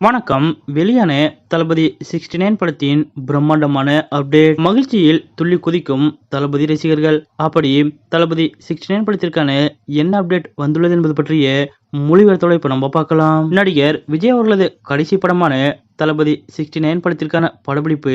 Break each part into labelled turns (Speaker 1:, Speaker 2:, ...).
Speaker 1: வணக்கம். வெளியான தளபதி sixty nine படத்தின் பிரம்மாண்டமான அப்டேட் மகிழ்ச்சியில் துள்ளி குதிக்கும் தளபதி ரசிகர்கள். அப்படி தளபதி சிக்ஸ்டி நைன் படத்திற்கான என்ன அப்டேட் வந்துள்ளது என்பது பற்றிய மொழிபெயர்த்தோட இப்ப நம்ம பார்க்கலாம். நடிகர் விஜய் அவர்களது கடைசி படமான தளபதி சிக்ஸ்டி நைன் படத்திற்கான படப்பிடிப்பு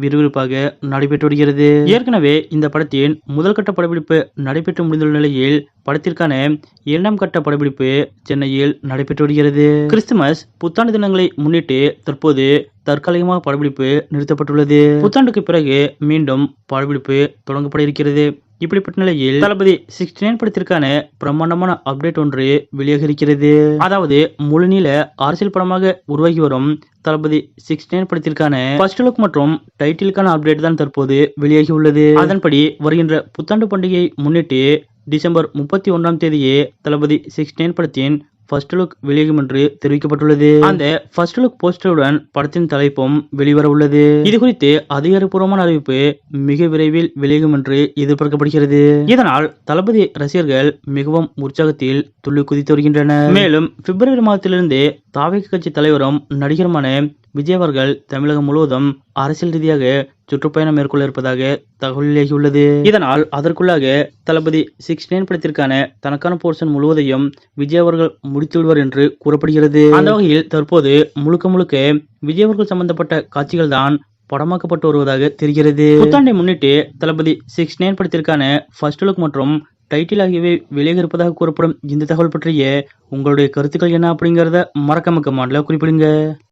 Speaker 1: விறுவிறுப்பாக நடைபெற்று வருகிறது. ஏற்கனவே இந்த படத்தின் முதல் கட்ட படப்பிடிப்பு நடைபெற்று முடிந்துள்ள நிலையில் படத்திற்கான இரண்டாம் கட்ட படப்பிடிப்பு சென்னையில் நடைபெற்று வருகிறது. கிறிஸ்துமஸ் புத்தாண்டு தினங்களை முன்னிட்டு தற்போது தற்காலிகமாக படப்பிடிப்பு நிறுத்தப்பட்டுள்ளது. புத்தாண்டுக்கு பிறகு மீண்டும் படப்பிடிப்பு தொடங்கப்பட இருக்கிறது. இப்படிப்பட்ட நிலையில் தளபதி சிக்ஸ்டி நைன் படத்திற்கான பிரம்மாண்டமான அப்டேட் ஒன்று வெளியாக இருக்கிறது அதாவது முழுநீள அரசியல் படமாக உருவாகி வரும் தளபதி சிக்ஸ்டி நைன் படத்திற்கான ஃபர்ஸ்ட் லுக் மற்றும் டைட்டிலுக்கான அப்டேட் தான் தற்போது வெளியாகி உள்ளது அதன்படி வருகின்ற புத்தாண்டு பண்டிகையை முன்னிட்டு டிசம்பர் முப்பத்தி ஒன்றாம் தேதியே தளபதி சிக்ஸ்டி நைன் படத்தின் ஃபர்ஸ்ட் லுக் வெளியாகும் என்று தெரிவிக்கப்பட்டுள்ளது. அந்த ஃபர்ஸ்ட் லுக் போஸ்டருடன் படத்தின் தலைப்பும் வெளிவர உள்ளது. இது குறித்து அதிகாரப்பூர்வமான அறிவிப்பு மிக விரைவில் வெளியாகும் என்று எதிர்பார்க்கப்படுகிறது. இதனால் தளபதி ரசிகர்கள் மிகவும் உற்சாகத்தில் துள்ளி குதித்து வருகின்றனர். மேலும் பிப்ரவரி மாதத்திலிருந்து தாவேக கட்சி தலைவரும் நடிகருமான விஜய் அவர்கள் தமிழகம் முழுவதும் அரசியல் ரீதியாக சுற்றுப்பயணம் மேற்கொள்ள இருப்பதாக தகவல் இதனால் அதற்குள்ளாக தளபதி சிக்ஸ் நைன் படத்திற்கான தனக்கான போர்ஷன் முழுவதையும் விஜய் அவர்கள் முடித்துவிடுவார் என்று கூறப்படுகிறது. அந்த வகையில் தற்போது முழுக்க முழுக்க விஜய் அவர்கள் சம்பந்தப்பட்ட காட்சிகள் தான் படமாக்கப்பட்டு வருவதாக தெரிகிறது. புத்தாண்டை முன்னிட்டு தளபதி சிக்ஸ் நைன் படத்திற்கான ஃபர்ஸ்ட் லுக் மற்றும் டைட்டில் ஆகியவை வெளியாக இருப்பதாக கூறப்படும் இந்த தகவல் பற்றிய உங்களுடைய கருத்துக்கள் என்ன அப்படிங்கிறத மறக்காம கமெண்ட்ல குறிப்பிடுங்க.